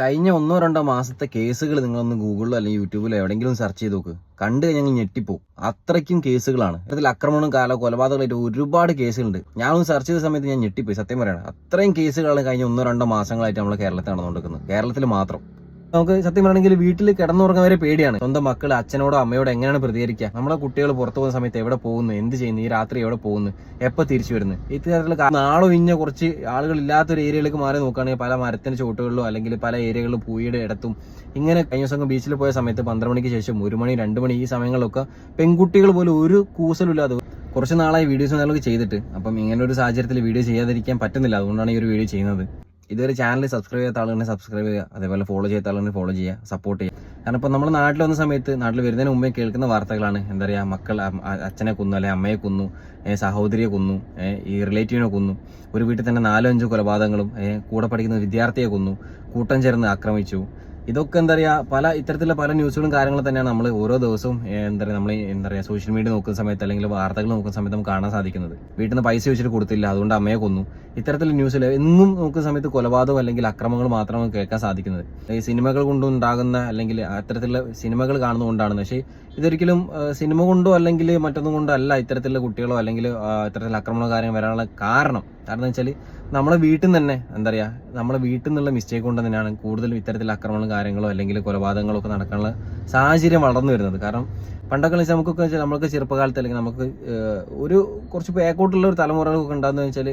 കഴിഞ്ഞ ഒന്നോ രണ്ടോ മാസത്തെ കേസുകൾ നിങ്ങളൊന്ന് ഗൂഗിളിലോ അല്ലെങ്കിൽ യൂട്യൂബിലോ എവിടെയെങ്കിലും സെർച്ച് ചെയ്ത് നോക്ക്. കണ്ടു കഴിഞ്ഞാൽ ഞെട്ടിപ്പോവും. ഞെട്ടിപ്പോ അത്രയ്ക്കും കേസുകളാണ്. ഇതിൽ ആക്രമണം കാലോ കൊലപാതകമായിട്ട് ഒരുപാട് കേസുകളുണ്ട്. ഞാനൊന്ന് സെർച്ച് ചെയ്ത സമയത്ത് ഞാൻ ഞെട്ടിപ്പോയി. സത്യം പറയണം. അത്രയും കേസുകളാണ് കഴിഞ്ഞ ഒന്നോ രണ്ടോ മാസങ്ങളായിട്ട് നമ്മൾ കേരളത്തിൽ നടന്നുകൊണ്ടിരിക്കുന്നത്. കേരളത്തിൽ മാത്രം. നമുക്ക് സത്യം പറയണമെങ്കിൽ വീട്ടിൽ കിടന്നുറങ്ങാൻ വരെ പേടിയാണ്. സ്വന്തം മക്കൾ അച്ഛനോടോ അമ്മയോടോ എങ്ങനെയാണ് പ്രതികരിക്കുക? നമ്മുടെ കുട്ടികൾ പുറത്തു പോകുന്ന സമയത്ത് എവിടെ പോകുന്നു? എന്ത് ചെയ്യുന്നു? ഈ രാത്രി എവിടെ പോകുന്നു? എപ്പോൾ തിരിച്ചു വരുന്നു? ഇത്തരത്തിലുള്ള നാളോ ഇഞ്ഞ കുറച്ച് ആളുകൾ ഇല്ലാത്തൊരു ഏരിയയിലേക്ക് മാറി നോക്കുകയാണെങ്കിൽ പല മരത്തിന് ചുവട്ടുകളിലോ അല്ലെങ്കിൽ പല ഏരിയകളിലും പൂയുടെ ഇടത്തും ഇങ്ങനെ കഴിഞ്ഞ ദിവസം ബീച്ചിൽ പോയ സമയത്ത് പന്ത്രണ്ട് മണിക്ക് ശേഷം ഒരു മണി രണ്ട് മണി ഈ സമയങ്ങളിലൊക്കെ പെൺകുട്ടികൾ പോലും ഒരു കൂസലുമില്ലാതെ കുറച്ച് നാളായി വീഡിയോസ് നമുക്ക് ചെയ്തിട്ട്. അപ്പം ഇങ്ങനെ ഒരു സാഹചര്യത്തിൽ വീഡിയോ ചെയ്യാതിരിക്കാൻ പറ്റുന്നില്ല. അതുകൊണ്ടാണ് ഈ ഒരു വീഡിയോ ചെയ്യുന്നത്. ഇതുവരെ ചാനൽ സബ്സ്ക്രൈബ് ചെയ്യാത്ത ആളുകൾ സബ്സ്ക്രൈബ് ചെയ്യുക. അതേപോലെ ഫോളോ ചെയ്യാത്ത ആളുകൾ ഫോളോ ചെയ്യുക. സപ്പോർട്ട് ചെയ്യുക. കാരണം ഇപ്പോൾ നമ്മൾ നാട്ടിൽ വന്ന സമയത്ത് നാട്ടിൽ വരുന്നതിന് മുമ്പേ കേൾക്കുന്ന വാർത്തകളാണ്. എന്താ പറയുക മക്കൾ അച്ഛനെ കൊന്നു അല്ലെങ്കിൽ അമ്മയെ കൊന്നു സഹോദരിയെ കൊന്നു ഈ റിലേറ്റീവിനെ കൊന്നു ഒരു വീട്ടിൽ തന്നെ നാലോ അഞ്ചോ കൊലപാതകങ്ങളും കൂടെ പഠിക്കുന്ന വിദ്യാർത്ഥിയെ കൊന്നു കൂട്ടം ചേർന്ന് ആക്രമിച്ചു. ഇതൊക്കെ എന്താ പറയുക പല ഇത്തരത്തിലുള്ള പല ന്യൂസുകളും കാര്യങ്ങളും തന്നെയാണ് നമ്മൾ ഓരോ ദിവസവും എന്താ പറയുക നമ്മൾ എന്താ പറയുക സോഷ്യൽ മീഡിയ നോക്കുന്ന സമയത്ത് അല്ലെങ്കിൽ വാർത്തകൾ നോക്കുന്ന സമയത്ത് നമുക്ക് കാണാൻ സാധിക്കുന്നത്. വീട്ടിൽ നിന്ന് പൈസ വെച്ചിട്ട് കൊടുത്തില്ല അതുകൊണ്ട് അമ്മയെ കൊന്നു. ഇത്തരത്തിലുള്ള ന്യൂസിൽ എന്നും നോക്കുന്ന സമയത്ത് കൊലപാതകം അല്ലെങ്കിൽ അക്രമങ്ങൾ മാത്രമാണ് കേൾക്കാൻ സാധിക്കുന്നത്. ഈ സിനിമകൾ കൊണ്ടുണ്ടാകുന്ന അല്ലെങ്കിൽ അത്തരത്തിലുള്ള സിനിമകൾ കാണുന്നതുകൊണ്ടാണ്. പക്ഷേ ഇതൊരിക്കലും സിനിമ കൊണ്ടോ അല്ലെങ്കിൽ മറ്റൊന്നും കൊണ്ടോ അല്ല ഇത്തരത്തിലുള്ള കുട്ടികളോ അല്ലെങ്കിൽ ഇത്തരത്തിലുള്ള അക്രമണോ കാര്യങ്ങൾ വരാനുള്ള കാരണം. കാരണം വെച്ചാൽ നമ്മളെ വീട്ടിൽ നിന്ന് തന്നെ എന്താ പറയുക നമ്മളെ വീട്ടിൽ നിന്നുള്ള മിസ്റ്റേക്ക് കൊണ്ട് തന്നെയാണ് കൂടുതലും ഇത്തരത്തിൽ അക്രമങ്ങളും കാര്യങ്ങളോ അല്ലെങ്കിൽ കൊലപാതകങ്ങളോ ഒക്കെ നടക്കാനുള്ള സാഹചര്യം വളർന്നു വരുന്നത്. കാരണം പണ്ടൊക്കെ വെച്ചാൽ നമുക്കൊക്കെ വെച്ചാൽ നമ്മൾക്ക് ചെറുപ്പകാലത്ത് അല്ലെങ്കിൽ നമുക്ക് ഒരു കുറച്ച് പേക്കോട്ടുള്ള ഒരു തലമുറകളൊക്കെ ഉണ്ടാകുന്ന വെച്ചാൽ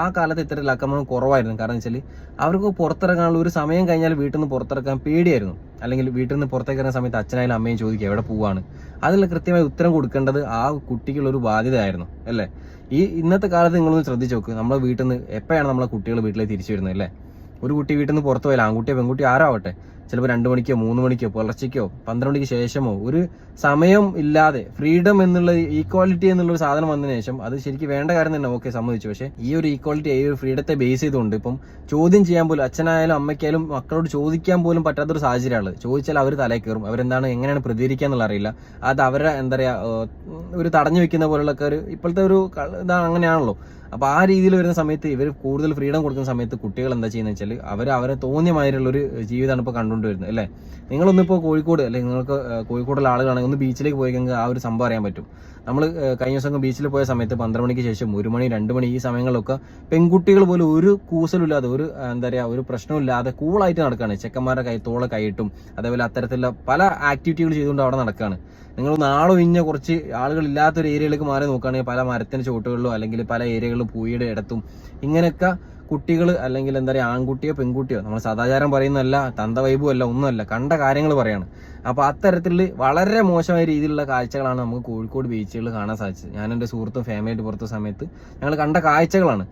ആ കാലത്ത് ഇത്തരത്തിൽ ആക്രമണം കുറവായിരുന്നു. കാരണം വെച്ചാൽ അവർക്ക് പുറത്തിറങ്ങാനുള്ള ഒരു സമയം കഴിഞ്ഞാൽ വീട്ടിൽ നിന്ന് പുറത്തിറക്കാൻ പേടിയായിരുന്നു. അല്ലെങ്കിൽ വീട്ടിൽ നിന്ന് പുറത്തേക്ക് ഇറങ്ങുന്ന സമയത്ത് അച്ഛനായാലും അമ്മയും ചോദിക്കുക എവിടെ പോവാണ്. അതിൽ കൃത്യമായി ഉത്തരം കൊടുക്കേണ്ടത് ആ കുട്ടിക്കുള്ളൊരു ബാധ്യതയായിരുന്നു അല്ലേ? ഈ ഇന്നത്തെ കാലത്ത് നിങ്ങളൊന്ന് ശ്രദ്ധിച്ച് നോക്ക്. നമ്മളെ വീട്ടിൽ നിന്ന് എപ്പോഴാണ് നമ്മളെ കുട്ടികൾ വീട്ടിലേക്ക് തിരിച്ചു വരുന്നത് അല്ലേ? ഒരു കുട്ടി വീട്ടിൽ നിന്ന് പുറത്തു പോയാലും ആൺകുട്ടിയോ പെൺകുട്ടിയോ ആരാവട്ടെ? ചിലപ്പോൾ രണ്ട് മണിക്കോ മൂന്ന് മണിക്കോ പുലർച്ചയ്ക്കോ പന്ത്രണ്ട് മണിക്ക് ശേഷമോ ഒരു സമയം ഇല്ലാതെ ഫ്രീഡം എന്നുള്ള ഈക്വാലിറ്റി എന്നുള്ള ഒരു സാധനം വന്നതിന് ശേഷം അത് ശരിക്കും വേണ്ട കാര്യം തന്നെ ഓക്കെ സമ്മതിച്ചു. പക്ഷേ ഈ ഒരു ഈക്വാലിറ്റി ഈ ഒരു ഫ്രീഡത്തെ ബേസ് ചെയ്തുകൊണ്ട് ഇപ്പം ചോദ്യം ചെയ്യാൻ പോലും അച്ഛനായാലും അമ്മയ്ക്കായാലും മക്കളോട് ചോദിക്കാൻ പോലും പറ്റാത്തൊരു സാഹചര്യമാണ് ചോദിച്ചാൽ അവർ തലയിൽ കയറും അവരെന്താണ് എങ്ങനെയാണ് പ്രതികരിക്കുക എന്നുള്ള അറിയില്ല. അത് അവരെ എന്താ പറയുക ഒരു തടഞ്ഞു വെക്കുന്ന പോലുള്ള ഒരു ഇപ്പോഴത്തെ ഒരു ഇതാണ് ഇതാ അങ്ങനെയാണല്ലോ. അപ്പൊ ആ രീതിയിൽ വരുന്ന സമയത്ത് ഇവർ കൂടുതൽ ഫ്രീഡം കൊടുക്കുന്ന സമയത്ത് കുട്ടികൾ എന്താ ചെയ്യുന്നത് വെച്ചാൽ അവർ അവരെ തോന്നിയ മാതിരിയുള്ള ഒരു ജീവിതമാണ് ഇപ്പോൾ കണ്ടുകൊണ്ട് വരുന്നത് അല്ലേ? നിങ്ങളൊന്നിപ്പോൾ കോഴിക്കോട് അല്ലെങ്കിൽ നിങ്ങൾക്ക് കോഴിക്കോടുള്ള ആളുകളാണെങ്കിൽ ഒന്ന് ബീച്ചിലേക്ക് പോയി കഴിഞ്ഞാൽ ആ ഒരു സംഭവം അറിയാൻ പറ്റും. നമ്മൾ കഴിഞ്ഞ ദിവസം ബീച്ചിൽ പോയ സമയത്ത് പന്ത്രണ്ട് മണിക്ക് ശേഷം ഒരു മണി രണ്ട് മണി ഈ സമയങ്ങളിലൊക്കെ പെൺകുട്ടികൾ പോലും ഒരു കൂസലില്ലാതെ ഒരു എന്താ പറയുക ഒരു പ്രശ്നമില്ലാതെ കൂളായിട്ട് നടക്കുകയാണ്. ചെക്കന്മാരുടെ കൈ തോളെ കൈയിട്ടും അതേപോലെ അത്തരത്തിലുള്ള പല ആക്ടിവിറ്റികൾ ചെയ്തുകൊണ്ട് അവിടെ നടക്കുകയാണ്. നിങ്ങൾ നാളൊഴിഞ്ഞ കുറച്ച് ആളുകൾ ഇല്ലാത്തൊരു ഏരിയയിലേക്ക് മാറി നോക്കുകയാണെങ്കിൽ പല മരത്തിന്റെ ചുവട്ടുകളിലോ അല്ലെങ്കിൽ പല ഏരിയകളിലും പൂയുടെ ഇടത്തും ഇങ്ങനെയൊക്കെ കുട്ടികൾ അല്ലെങ്കിൽ എന്താ പറയുക ആൺകുട്ടിയോ പെൺകുട്ടിയോ നമ്മൾ സദാചാരം പറയുന്നതല്ല തന്ത വൈബും അല്ല ഒന്നുമല്ല കണ്ട കാര്യങ്ങൾ പറയാണ്. അപ്പോൾ അത്തരത്തിൽ വളരെ മോശമായ രീതിയിലുള്ള കാഴ്ചകളാണ് നമുക്ക് കോഴിക്കോട് ബീച്ചുകളിൽ കാണാൻ സാധിച്ചത്. ഞാൻ എന്റെ സുഹൃത്തും ഫാമിലിയായിട്ട് പുറത്ത സമയത്ത് ഞങ്ങൾ കണ്ട കാഴ്ചകളാണ്.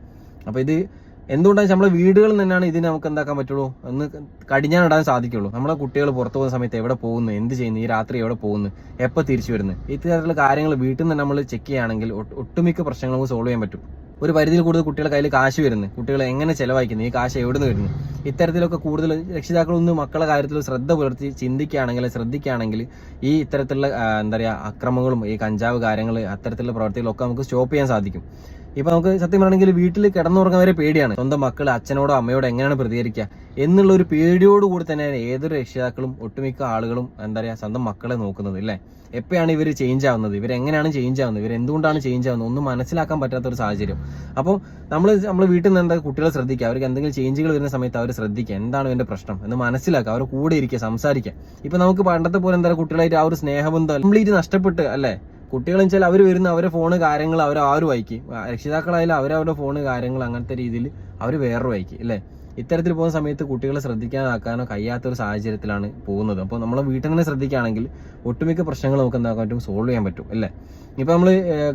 അപ്പോൾ ഇത് എന്തുകൊണ്ടാണ് നമ്മളെ വീടുകളിൽ നിന്നാണ് ഇതിന് നമുക്ക് എന്താക്കാൻ പറ്റുള്ളൂ? എന്ന് കടിഞ്ഞാനിടാൻ സാധിക്കുള്ളൂ. നമ്മുടെ കുട്ടികൾ പുറത്തു പോകുന്ന സമയത്ത് എവിടെ പോകുന്നു? എന്ത് ചെയ്യുന്നു? ഈ രാത്രി എവിടെ പോകുന്നു? എപ്പോൾ തിരിച്ചു വരുന്നു? ഇത്തരത്തിലുള്ള കാര്യങ്ങൾ വീട്ടിൽ നിന്ന് നമ്മൾ ചെക്ക് ചെയ്യുകയാണെങ്കിൽ ഒട്ട്- ഒട്ടുമിക്ക പ്രശ്നങ്ങൾ നമുക്ക് സോൾവ് ചെയ്യാൻ പറ്റും. ഒരു പരിധിയിൽ കൂടുതൽ കുട്ടികളുടെ കയ്യിൽ കാശ് വരുന്നത് കുട്ടികൾ എങ്ങനെ ചെലവഴിക്കുന്നു? ഈ കാശ് എവിടെ നിന്ന് വരുന്നു? ഇത്തരത്തിലൊക്കെ കൂടുതൽ രക്ഷിതാക്കളൊന്ന് മക്കളുടെ കാര്യത്തിൽ ശ്രദ്ധ പുലർത്തി ചിന്തിക്കുകയാണെങ്കിൽ ശ്രദ്ധിക്കുകയാണെങ്കിൽ ഈ ഇത്തരത്തിലുള്ള എന്താ പറയുക അക്രമങ്ങളും ഈ കഞ്ചാവ് കാര്യങ്ങൾ അത്തരത്തിലുള്ള പ്രവർത്തികളൊക്കെ നമുക്ക് സ്റ്റോപ്പ് ചെയ്യാൻ സാധിക്കും. ഇപ്പൊ നമുക്ക് സത്യം പറയണമെങ്കിൽ വീട്ടിൽ കിടന്നുറങ്ങാൻ വരെ പേടിയാണ്. സ്വന്തം മക്കൾ അച്ഛനോടോ അമ്മയോടോ എങ്ങനെയാണ് പ്രതികരിക്കുക? എന്നുള്ള ഒരു പേടിയോട് കൂടി തന്നെയാണ് ഏതൊരു രക്ഷിതാക്കളും ഒട്ടുമിക്ക ആളുകളും എന്താ പറയുക സ്വന്തം മക്കളെ നോക്കുന്നത് അല്ലേ എപ്പോഴാണ് ഇവർ ചേഞ്ച് ആവുന്നത്? ഇവർ എങ്ങനെയാണ് ചേഞ്ച് ആവുന്നത്? ഇവർ എന്തുകൊണ്ടാണ് ചേഞ്ച് ആവുന്നത്? ഒന്നും മനസ്സിലാക്കാൻ പറ്റാത്ത ഒരു സാഹചര്യം. അപ്പോൾ നമ്മൾ നമ്മൾ വീട്ടിൽ നിന്ന് എന്താ കുട്ടികളെ ശ്രദ്ധിക്കുക. അവർക്ക് എന്തെങ്കിലും ചേഞ്ചുകൾ വരുന്ന സമയത്ത് അവർ ശ്രദ്ധിക്കുക. എന്താണ് ഇവന്റെ പ്രശ്നം? എന്ന് മനസ്സിലാക്കുക. അവർ കൂടെ ഇരിക്കുക സംസാരിക്കുക. ഇപ്പൊ നമുക്ക് പണ്ടത്തെ പോലെ എന്താ കുട്ടികളായിട്ട് ആ ഒരു സ്നേഹബന്ധം കംപ്ലീറ്റ് നഷ്ടപ്പെട്ട് അല്ലേ? കുട്ടികളെന്ന് വെച്ചാൽ അവർ വരുന്ന അവരെ ഫോണ് കാര്യങ്ങൾ അവർ ആ ഒരു വായിക്കും. രക്ഷിതാക്കളായാലും അവരവരുടെ ഫോണ് കാര്യങ്ങൾ അങ്ങനത്തെ രീതിയിൽ അവർ വേറെ വായിക്കും അല്ലേ? ഇത്തരത്തിൽ പോകുന്ന സമയത്ത് കുട്ടികളെ ശ്രദ്ധിക്കാനാക്കാനോ കഴിയാത്ത ഒരു സാഹചര്യത്തിലാണ് പോകുന്നത്. അപ്പോൾ നമ്മളെ വീട്ടിൽ തന്നെ ശ്രദ്ധിക്കുകയാണെങ്കിൽ ഒട്ടുമിക്ക പ്രശ്നങ്ങൾ നമുക്ക് എന്താക്കാൻ പറ്റും സോൾവ് ചെയ്യാൻ പറ്റും അല്ലേ? ഇപ്പോൾ നമ്മൾ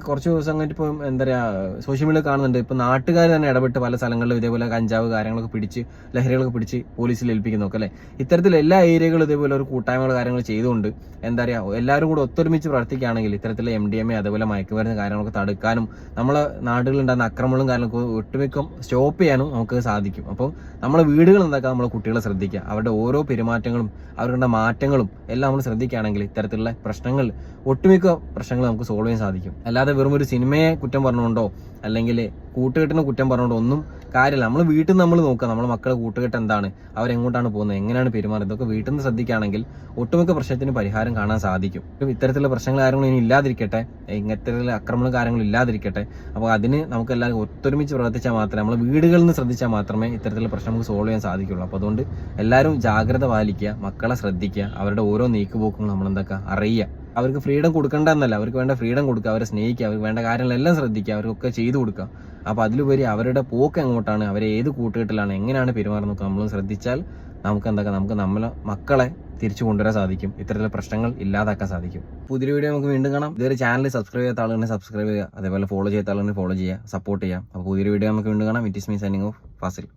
കുറച്ച് ദിവസം കഴിഞ്ഞിട്ട് ഇപ്പം എന്താ പറയുക സോഷ്യൽ മീഡിയ കാണുന്നുണ്ട്. ഇപ്പോൾ നാട്ടുകാർ തന്നെ ഇടപെട്ട് പല സ്ഥലങ്ങളിലും ഇതേപോലെ കഞ്ചാവ് കാര്യങ്ങളൊക്കെ പിടിച്ച് ലഹരികളൊക്കെ പിടിച്ച് പോലീസിൽ ഏൽപ്പിക്കുന്നൊക്കെ അല്ലേ? ഇത്തരത്തിൽ എല്ലാ ഏരിയകളും ഇതേപോലെ ഒരു കൂട്ടായ്മകൾ കാര്യങ്ങൾ ചെയ്തുകൊണ്ട് എന്താ പറയുക എല്ലാവരും കൂടെ ഒത്തൊരുമിച്ച് പ്രവർത്തിക്കുകയാണെങ്കിൽ ഇത്തരത്തിലുള്ള എം ഡി എം എ അതേപോലെ മയക്കുമരുന്ന് കാര്യങ്ങളൊക്കെ തടുക്കാനും നമ്മളെ നാടുകളിൽ ഉണ്ടാകുന്ന അക്രമങ്ങളും കാര്യങ്ങളൊക്കെ ഒട്ടുമിക്കം സ്റ്റോപ്പ് ചെയ്യാനും നമുക്ക് സാധിക്കും. അപ്പോൾ നമ്മളെ വീടുകൾ എന്താക്കാം നമ്മളെ കുട്ടികളെ ശ്രദ്ധിക്കുക. അവരുടെ ഓരോ പെരുമാറ്റങ്ങളും അവരുടെ മാറ്റങ്ങളും എല്ലാം നമ്മൾ ശ്രദ്ധിക്കുകയാണെങ്കിൽ ഇത്തരത്തിലുള്ള പ്രശ്നങ്ങൾ ഒട്ടുമിക്ക പ്രശ്നങ്ങൾ നമുക്ക് സോൾവ് ചെയ്യാൻ സാധിക്കും. അല്ലാതെ വെറും ഒരു സിനിമയെ കുറ്റം പറഞ്ഞുകൊണ്ടോ അല്ലെങ്കിൽ കൂട്ടുകെട്ടിനെ കുറ്റം പറഞ്ഞുകൊണ്ട് ഒന്നും കാര്യമില്ല നമ്മൾ വീട്ടിൽ നമ്മൾ നോക്കുക. നമ്മുടെ മക്കളെ കൂട്ടുകെട്ട് എന്താണ്? അവരെങ്ങോട്ടാണ് പോകുന്നത്? എങ്ങനെയാണ് പെരുമാറുന്നത്? ഇതൊക്കെ വീട്ടിൽ നിന്ന് ശ്രദ്ധിക്കുകയാണെങ്കിൽ ഒട്ടുമിക്ക പ്രശ്നത്തിന് പരിഹാരം കാണാൻ സാധിക്കും. ഇത്തരത്തിലുള്ള പ്രശ്നങ്ങൾ കാര്യങ്ങളും ഇനി ഇല്ലാതിരിക്കട്ടെ. ഇങ്ങനത്തെ ആക്രമണ കാര്യങ്ങളും ഇല്ലാതിരിക്കട്ടെ. അപ്പോൾ അതിന് നമുക്ക് എല്ലാവരും ഒത്തൊരുമിച്ച് പ്രവർത്തിച്ചാൽ മാത്രമേ നമ്മൾ വീടുകളിൽ നിന്ന് ശ്രദ്ധിച്ചാൽ മാത്രമേ ഇത്തരത്തിലുള്ള പ്രശ്നം നമുക്ക് സോൾവ് ചെയ്യാൻ സാധിക്കുള്ളൂ അപ്പോൾ അതുകൊണ്ട് എല്ലാവരും ജാഗ്രത പാലിക്കുക മക്കളെ ശ്രദ്ധിക്കുക അവരുടെ ഓരോ നീക്കുപോക്കും നമ്മൾ എന്തൊക്കെ അറിയുക. അവർക്ക് ഫ്രീഡം കൊടുക്കേണ്ട എന്നല്ല അവർക്ക് വേണ്ട ഫ്രീഡം കൊടുക്കുക അവരെ സ്നേഹിക്കുക അവർക്ക് വേണ്ട കാര്യങ്ങളെല്ലാം ശ്രദ്ധിക്കുക അവർക്കൊക്കെ ചെയ്തു കൊടുക്കുക. അപ്പോൾ അതിലുപരി അവരുടെ പോക്ക് എങ്ങോട്ടാണ്? അവരെ ഏത് കൂട്ടുകെട്ടിലാണ്? എങ്ങനെയാണ് പെരുമാറുന്നത് നമ്മൾ ശ്രദ്ധിച്ചാൽ നമുക്ക് എന്താക്കാം നമുക്ക് നമ്മളെ മക്കളെ തിരിച്ചു കൊണ്ടുവരാൻ സാധിക്കും. ഇത്തരത്തിലുള്ള പ്രശ്നങ്ങൾ ഇല്ലാതാക്കാൻ സാധിക്കും. പുതിയ വീഡിയോ നമുക്ക് വീണ്ടും കാണാം. ഇതുവരെ ചാനൽ സബ്സ്ക്രൈബ് ചെയ്ത ആളുകൾ സബ്സ്ക്രൈബ് ചെയ്യുക. അതേപോലെ ഫോളോ ചെയ്ത ആളുകൾ ഫോളോ ചെയ്യുക. സപ്പോർട്ട് ചെയ്യുക. അപ്പോൾ പുതിയൊരു വീഡിയോ നമുക്ക് വീണ്ടും കാണാം. It is me signing off Fazil.